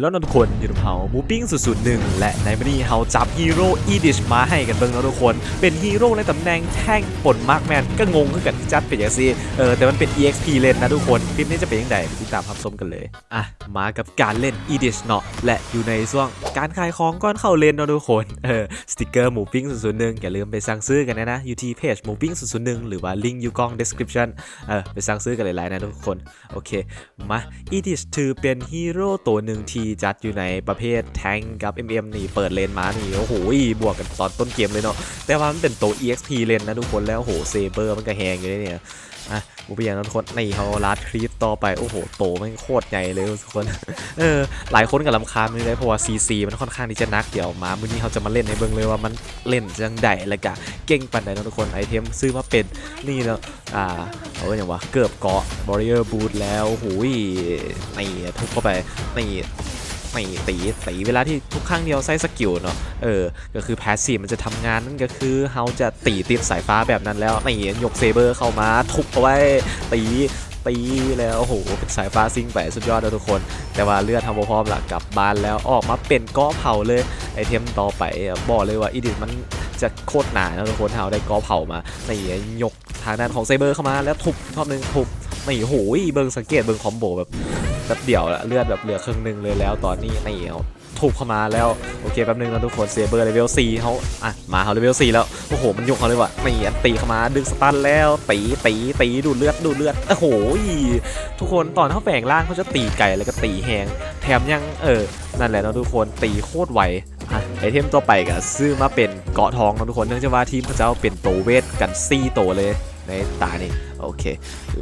แล้วนนทุกคนอยู่กับเฮามูปิ้งสุดๆหนึ่งและในวันนี้เฮาจับฮีโร่อีดิชมาให้กันเบิ่งแล้วทุกคน เป็นฮีโร่ในตำแหน่งแท่งปนมาร์กแมนก็งงขึ้นกันจัดเป็นอย่างซีเออแต่มันเป็น EXP เล่นนะทุกคนคลิปนี้จะเป็นยังไงติดตามรับชมกันเลย อะ มากับการเล่นอีดิชเนาะและอยู่ในช่วงการขายของก่อนเข้าเล่นนะทุกคนเออสติกเกอร์หมูปิ้ง001อย่าลืมไปสั่งซื้อกันนะนะอยู่ที่เพจหมูปิ้ง001หนึ่งหรือว่าลิงก์อยู่กล้อง description เออไปสั่งซื้อกันหลายๆนะทุกคนโอเคมาอีดิชถือเป็นฮีโร่ตัวหนึ่งทีจัดอยู่ในประเภทแทงกับ MM นี่เปิดเลนมานี่โอ้โหบวกกันตอนต้นเกมเลยเนาะแต่ว่ามันเป็นตัว EXP เลนนะทุกคนแล้วโอ้โหเซเบอร์มันก็แหงอยู่เลยเนี่ยอะกูไปอย่างนั้นคนนี่เขาลัดคลิปต่อไปโอ้โหโตมันโคตรใหญ่เลยทุกคนเออหลายคนกับลำคาญมันเลยเพราะว่า CC มันค่อนข้างที่จะนักเดี๋ยวมามื้อนี้เขาจะมาเล่นในเบิ่งเลยว่ามันเล่นจังใดและกะเก่งปันใดนะทุกคนไอเทมซื้อมาเป็นนี่เนาะอ่าเขาเรียกอย่างว่าเกือบเกาะ Warrior Boot แล้วหูยนี่ทุบเข้าไปนี่ นี่ตีตีเวลาที่ทุกครั้งเดียวใช้สกิลเนาะเออก็คือ Passive มันจะทำงานนั่นก็คือเขาจะตีติดสายฟ้าแบบนั้นแล้วนี่ยกเซเบอร์เข้ามาทุบเอาไว้ตีตีแล้วโอ้โหเป็นสายฟ้าซิงไปสุดยอดเลยทุกคน แต่ว่าเลือดทำพร้อมหลักกลับบ้านแล้วออกมาเป็นก้อเผาเลยไอเทมต่อไปบอกเลยว่าอีดิทมันจะโคตรหนานะทุกคนเฮาได้ก้อเผามานี่ยกทางด้านของไซเบอร์เข้ามาแล้วทุบรอบหนึงทุบนี่โหยเบิงสังเกตเบิงคอมโบแบบ แบบเดียวละเลือดแบบเหลือครึ่งหนึงเลยแล้วตอนนี้นี่เอาทุบเข้ามาแล้วโอเคแป๊บนึงนะทุกคนเซเบอร์เลเวล4เขาอะมาเขาเลเวล4แล้วโอ้โหมันยกเขาเลยว่ะนี่อันตีเข้ามาดึงสตันแล้วตีตีตีดูเลือดดูเลือดโอ้โหทุกคนตอนเขาแฝงร่างเขาจะตีไก่แล้วก็ตีแหงแถมยังเออนั่นแหละนะทุกคนตีโคตรไวไอเทมต่อไปก็ซื้อมาเป็นเกาะทองนะทุกคนเนื่องจากว่าทีมเขาจะเอาเป็นโตวเวทกันซี่โตวเลย ในตานี่โอเค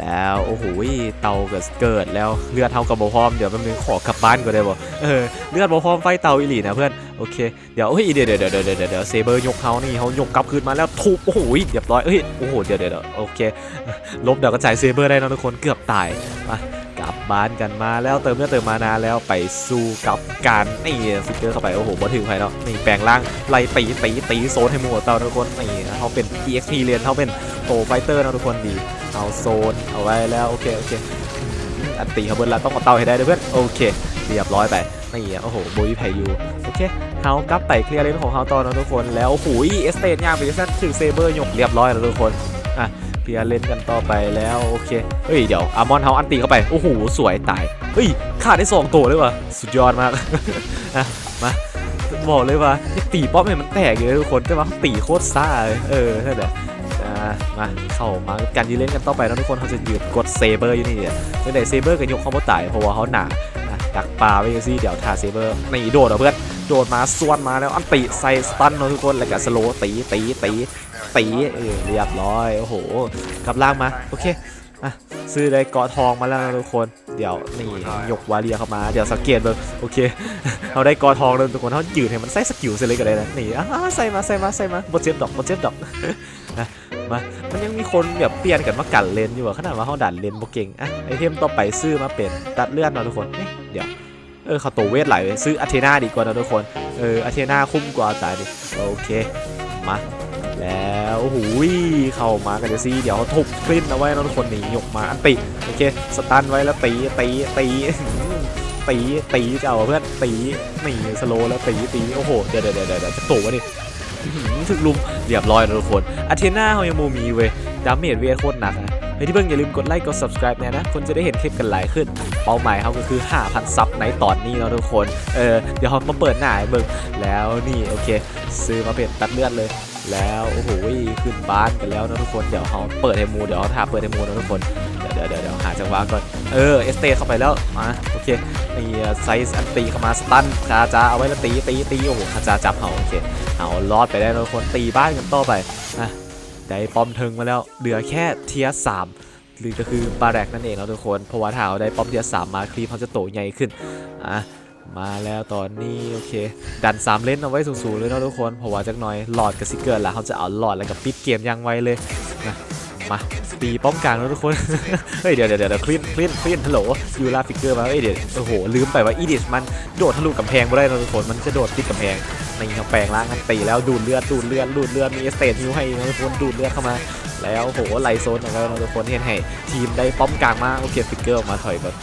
แล้วโอ้โหเตาก็เกิดแล้วเลือดเท่ากับโบพร้อมเดี๋ยวแป๊บนึงขอกลับบ้านก็ได้บ่เออเลือดโบพร้อมไฟเตาอีหลีนะเพื่อนโอเคเดี๋ยวเฮ้ยเดี๋ยวเดี๋ยวเดี๋ยวเดี๋ยวเดี๋ยวเซเบอร์ยกเขานี่เขายกกลับคืนมาแล้วทุบโอ้โหเรียบร้อยเฮ้ยโอ้โหเดี๋ยวเดี๋ยวโอเคลบเดี๋ยวกระจายเซเบอร์ได้นะทุกคนเกือบตายมากลับบ้านกันมาแล้วเติมเลือดเติมมานาแล้วไปสู้กับการนี่ฟิกเกอร์เข้าไปโอ้โหบอถึงไปเนาะนี่แปลงร่างไล่ตีตีตีโซนให้หมดเตาทุกคนนี่เขาเป็น EXP เรียนเขาเป็น โตไฟเตอร์นะทุกคนดี เอาโซนเอาไว้แล้วโอเคโอเคอันตีเขาเบิร์ละต้องเอาเตาให้ได้ด้วยเพื่อนโอเคเรียบร้อยไปนี่โอ้โหโบยไพยูโอเคเฮากลับไปเคลียร์เลนของเฮาตอนนะทุกคนแล้วหูยเอสเตนย่างไปซันถึงเซเบอร์หยกเรียบร้อยแล้วทุกคนอะเพียร์เล่นกันต่อไปแล้วโอเค เฮ้ยเดี๋ยวอามอนเฮาอันตีเข้าไป โอ้โห สวยตาย เฮ้ยขาดได้สองตัวเลยวะสุดยอดมากอะมาบอกเลยว่าตีป้อมเนี่ยมันแตกเลยทุกคนแต่ว่าตีโคตรซ่าเลยเออนั่นแหละอ่า มาเข้ามาการยืนเล่นกันต่อไปแล้วทุกคนเขาจะยืดกดเซเบอร์อยู่นี่เนี่ยเมื่อไหร่เซเบอร์กับยกเขาไม่ตายเพราะว่าเขาหนาดักปลาไว้ยังซี่เดี๋ยวทาเซเบอร์นี่โดดเอาเพื่อนโดดมาส่วนมาแล้วอันติใส่สตันเนะทุกคนแล้วก็สโลตีตีตีตีเออเรียบร้อยโอ้โหกลับล่างมาโอเคอะซื้อได้เกาะทองมาแล้วนะทุกคนเดี๋ยวนี่ยกวาเรียเข้ามาเดี๋ยวสังเกตเบงโอเคเราได้กาะทองแล้วทุกคนเขายืดให้มันใส่สกิลเสร็จเลยก็ได้นะนี่อะใส่มาใส่มาใส่มาบดเจ็บดอกบดเจ็บดอก มา มันยังมีคนแบบเปลี่ยนกันมากันเลนอยู่อะขนาดว่าเขาดันเลนบ่เก่งอะไอเทมต่อไปซื้อมาเป็นตัดเลื่อนเนาะทุกคนเดี๋ยวเออเขาตัวเวทไหลซื้ออเทนาดีกว่านะทุกคน เอออเทนาคุ้มกว่าตายดิโอเคมาแล้วโอ้โหเข้ามากันเดซี่เดี๋ยวเขาทุบคลิ้นเอาไว้นะทุกคนหนียกมาอันติโอเคสตันไว้แล้วตีตีตีตีตีเจ้าเพื่อนตีหนีสโลแล้วตีตีโอ้โหเดี๋ยวเดี๋ยวเดี๋ยวเดี๋ยวจะโตวะนี่ อื้อหือถึกลุมเรียบร้อยนะทุกคนอาเทนาเขายังโมมีเว้ยดาเมจเวทโคตรหนักนะเฮ้ยที่เพิ่งอย่าลืมกดไลค์กด subscribe เนี่ยนะ คนจะได้เห็นคลิปกันหลายขึ้น เป้าหมายเขาก็คือ 5,000 ซับในตอนนี้เนาะทุกคน เออ เดี๋ยวเขามาเปิดหน้าให้เบิ่งแล้วนี่โอเค ซื้อมาเป็นตัดเลือดเลย แล้วโอ้โหขึ้นบ้านกันแล้วนะทุกคน เดี๋ยวเขาเปิดให้มู เดี๋ยวเขาทาเปิดให้มูนะทุกคน เดี๋ยวเดี๋ยวหาจังหวะก่อน เออเอสเตเข้าไปแล้วมาโอเคนี่ไซส์อันตีเข้ามาสตันคาจาเอาไว้แล้วตีตีตีโอ้โหคาจาจับเขาโอเคเอารอดไปได้ทุกคนตีบ้านกันต่อไปอะได้ปอมเทิงมาแล้วเหลือแค่เทียสามหรือก็คือบาแรกนั่นเองนะทุกคนเพราะว่าถ้าเอาได้ปอมเทียสามมาคลีปเขาจะโตใหญ่ขึ้นอะมาแล้วตอนนี้โอเค ดันสามเล่นเอาไว้สูงๆเลยนะทุกคนเพราะว่าจักหน่อยหลอดกับซิกเกอร์แล้วเขาจะเอาหลอดแล้วกับปิดเกมยังไวเลยนะ มาตีป้อมกลางแล้วทุกคน เฮ้ยเดี๋ยวเดี๋ยวเดี๋ยวคลินคลินคลินฮัลโหลยูราฟิกเกอร์มาเอ้ยเดี๋ยวโอ้โหลืมไปว่าอีดิชมันโดดทะลุกำแพงไม่ได้นะทุกคนมันจะโดดติดกำแพงนี่เขาแปลงล่างกันตีแล้วดูดเลือดดูดเลือดดูดเลือดมีเอสเตทฮิวให้นะทุกคนดูดเลือดเข้ามาแล้วโหไลโซนของเรานะทุกคนเห็นให้ทีมได้ป้อมกลางมากโอเคฟิกเกอร์ออกมาถอยแบบ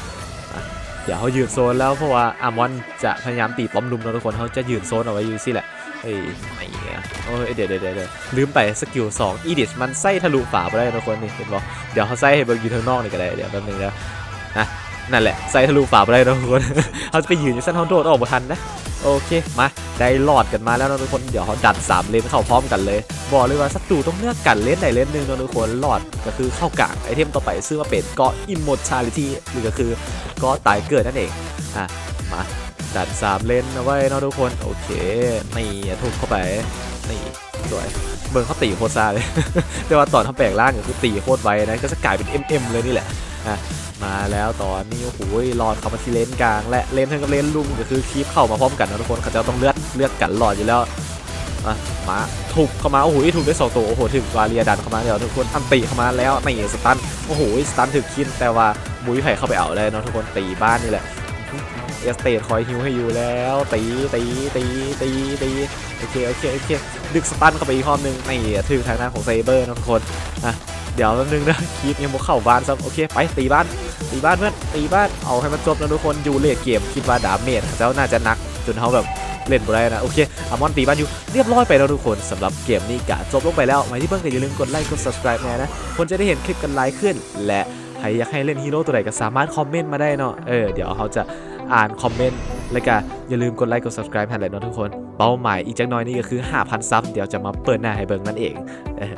เดี๋ยวเขายืนโซนแล้วเพราะว่าอามอนจะพยายามตีป้อมลุมเราทุกคนเขาจะยืนโซนเอาไว้อยู่สิแหละเฮ้ยไอ้เหี้ยโอ้ยเดี๋ยวเดี๋ยวเดี๋ยวลืมไปสกิล2อีดิชมันไส้ทะลุฝาไปได้ทุกคนนี่เห็นบอกเดี๋ยวเขาไส้ให้เบิร์อยู่ทางนอกนี่ก็ได้เดี๋ยวแป๊บนึงนะนะนั่นแหละไส้ทะลุฝาไปได้ทุกคนเขาจะไปยืนอยู่สั้นเขาโดดออกมาทันนะ โอเคมาได้หลอดกันมาแล้วนะทุกคนเดี๋ยวเขาดัดสามเลนเข้าพร้อมกันเลย บอกเลยว่าศัตรูต้องเลือกกันเลนไหนเลนหนึ่งนะทุกคนหลอดก็คือเข้ากลางไอเทมต่อไปซึ่งว่าเป็นเกาะ immortality หรือก็คือกาะตายเกิดนั่นเองอะมาดัดสามเลนเอาไว้นะทุกคนโอเคนี่ทุบเข้าไปนี่สวยเบิร์เขาตีโคตรซาเลย แต่ว่าตอนเขาแปลงร่างก็คือตีโคตรไวนะก็จะกลายเป็น MM เลยนี่แหละ อะมาแล้วตอนนี้โอ้โหหลอดเข้ามาที่เลนกลาง และเลนเท่ากับเลนลุมก็คือคีปเข้ามาพร้อมกันนะทุกคนเขาจะต้องเลือดเลือดกันหลอดอยู่แล้วอะมาถูกเข้ามาโอ้โหถูกได้สองตัวโอ้โหถึงวาเรียดันเข้ามาเดี๋ยวทุกคนอันตีเข้ามาแล้วไม่สตันโอ้โหสตันถึงคินแต่ว่ามุ้ยไผ่เข้าไปเอาเลยเนาะทุกคนตีบ้านนี่แหละเอสเตทคอยฮิวให้อยู่แล้วตีตีตีตีตีโอเคโอเคโอเคดึกสตันเข้าไปอีกข้อนึงไม่ถึงทางด้านของไซเบอร์นะทุกคนอะ เดี๋ยวแป๊บนึงนะคีปยังบ่เข้าบ้านซ้ำโอเคไปตีบ้านตีบ้านเพื่อนตีบ้านเอาให้มันจบนะทุกคนอยู่เลทเกมคิดว่าดาเมจแล้วน่าจะหนักจนเขาแบบเล่นบ่ได้นะโอเคอามอนตีบ้านอยู่เรียบร้อยไปแล้วทุกคนสำหรับเกมนี้กะจบลงไปแล้วไว้ที่เพิ่งก็อย่าลืมกดไลค์กด subscribe แน่นะคนจะได้เห็นคลิปกันไลค์ขึ้น และใครอยากให้เล่นฮีโร่ตัวไหนก็สามารถคอมเมนต์มาได้เนาะเออเดี๋ยวเขาจะอ่านคอมเมนต์แล้วก็อย่าลืมกดไลค์กด subscribe ให้เลยเนาะทุกคน เป้าหมายอีกจักน้อยนี่ก็คือ 5,000 ซับเดี๋ยวจะมาเปิดหน้าให้เบิ่งนั่นเองเออ